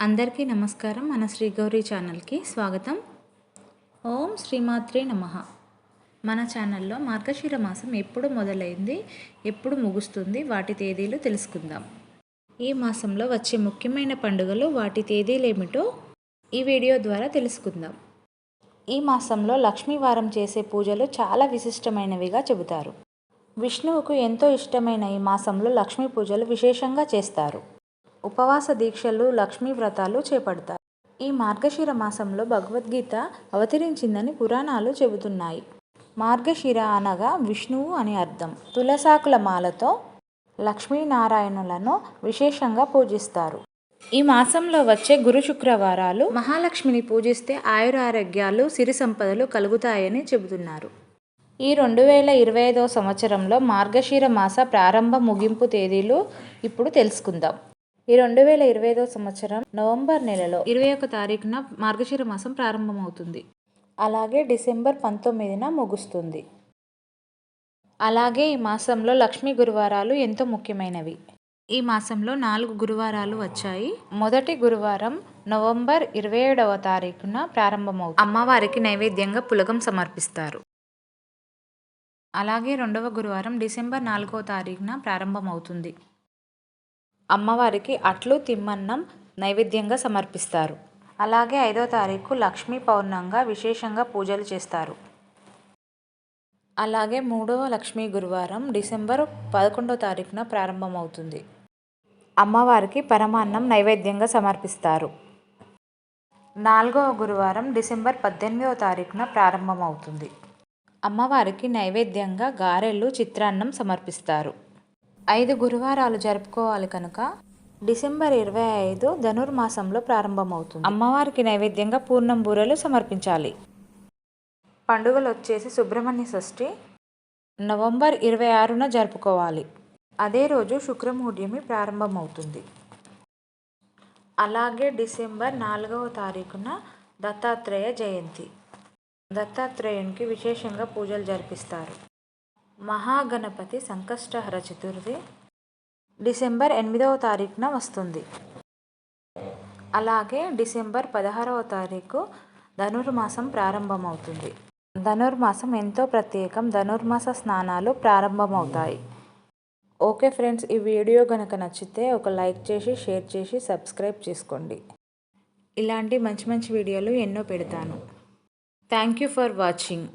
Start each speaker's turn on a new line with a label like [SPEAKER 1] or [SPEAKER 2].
[SPEAKER 1] అందరికీ నమస్కారం. మన శ్రీ గౌరీ ఛానల్కి స్వాగతం. ఓం శ్రీమాత్రే నమ. మన ఛానల్లో మార్గశిర మాసం ఎప్పుడు మొదలైంది ఎప్పుడు ముగుస్తుంది వాటి తేదీలు తెలుసుకుందాం. ఈ మాసంలో వచ్చే ముఖ్యమైన పండుగలు వాటి తేదీలు ఏమిటో ఈ వీడియో ద్వారా తెలుసుకుందాం. ఈ మాసంలో లక్ష్మీవారం చేసే పూజలు చాలా విశిష్టమైనవిగా చెబుతారు. విష్ణువుకు ఎంతో ఇష్టమైన ఈ మాసంలో లక్ష్మీ పూజలు విశేషంగా చేస్తారు. ఉపవాస దీక్షలు లక్ష్మీ వ్రతాలు చేపడతారు. ఈ మార్గశిర మాసంలో భగవద్గీత అవతరించిందని పురాణాలు చెబుతున్నాయి. మార్గశిర అనగా విష్ణువు అని అర్థం. తులసాకుల మాలతో లక్ష్మీనారాయణులను విశేషంగా పూజిస్తారు. ఈ మాసంలో వచ్చే గురు శుక్రవారాలు మహాలక్ష్మిని పూజిస్తే ఆయురారోగ్యాలు సిరి సంపదలు కలుగుతాయని చెబుతున్నారు. ఈ రెండు వేల ఇరవై ఐదవ సంవత్సరంలో మార్గశిర మాస ప్రారంభ ముగింపు తేదీలు ఇప్పుడు తెలుసుకుందాం. ఈ రెండు వేల ఇరవై ఐదో సంవత్సరం నవంబర్ నెలలో ఇరవై ఒక తారీఖున మార్గశిర మాసం ప్రారంభమవుతుంది. అలాగే డిసెంబర్ పంతొమ్మిదిన ముగుస్తుంది. అలాగే ఈ మాసంలో లక్ష్మీ గురువారాలు ఎంతో ముఖ్యమైనవి. ఈ మాసంలో నాలుగు గురువారాలు వచ్చాయి. మొదటి గురువారం నవంబర్ ఇరవై ఏడవ తారీఖున ప్రారంభమవు అమ్మవారికి నైవేద్యంగా పులగం సమర్పిస్తారు. అలాగే రెండవ గురువారం డిసెంబర్ నాలుగవ తారీఖున ప్రారంభమవుతుంది. అమ్మవారికి అట్లు తిమ్మన్నం నైవేద్యంగా సమర్పిస్తారు. అలాగే ఐదో తారీఖు లక్ష్మీ పౌర్ణంగా విశేషంగా పూజలు చేస్తారు. అలాగే మూడవ లక్ష్మీ గురువారం డిసెంబర్ పదకొండవ తారీఖున ప్రారంభమవుతుంది. అమ్మవారికి పరమాన్నం నైవేద్యంగా సమర్పిస్తారు. నాలుగవ గురువారం డిసెంబర్ పద్దెనిమిదవ తారీఖున ప్రారంభమవుతుంది. అమ్మవారికి నైవేద్యంగా గారెలు చిత్రాన్నం సమర్పిస్తారు. ఐదు గురువారాలు జరుపుకోవాలి కనుక డిసెంబర్ ఇరవై ఐదు ధనుర్మాసంలో ప్రారంభమవుతుంది. అమ్మవారికి నైవేద్యంగా పూర్ణం బూరెలు సమర్పించాలి. పండుగలు వచ్చేసి సుబ్రహ్మణ్య షష్ఠి. నవంబర్ ఇరవై ఆరున జరుపుకోవాలి. అదే రోజు శుక్రమూఢ్యమి ప్రారంభమవుతుంది. అలాగే డిసెంబర్ నాలుగవ తారీఖున దత్తాత్రేయ జయంతి. దత్తాత్రేయునికి విశేషంగా పూజలు జరిపిస్తారు. మహాగణపతి సంకష్టహర చతుర్థి డిసెంబర్ ఎనిమిదవ తారీఖున వస్తుంది. అలాగే డిసెంబర్ పదహారవ తారీఖు ధనుర్మాసం ప్రారంభమవుతుంది. ధనుర్మాసం ఎంతో ప్రత్యేకం. ధనుర్మాస స్నానాలు ప్రారంభమవుతాయి. ఓకే ఫ్రెండ్స్ ఈ వీడియో కనుక నచ్చితే ఒక లైక్ చేసి షేర్ చేసి సబ్స్క్రైబ్ చేసుకోండి. ఇలాంటి మంచి మంచి వీడియోలు ఎన్నో పెడతాను. Thank you for watching.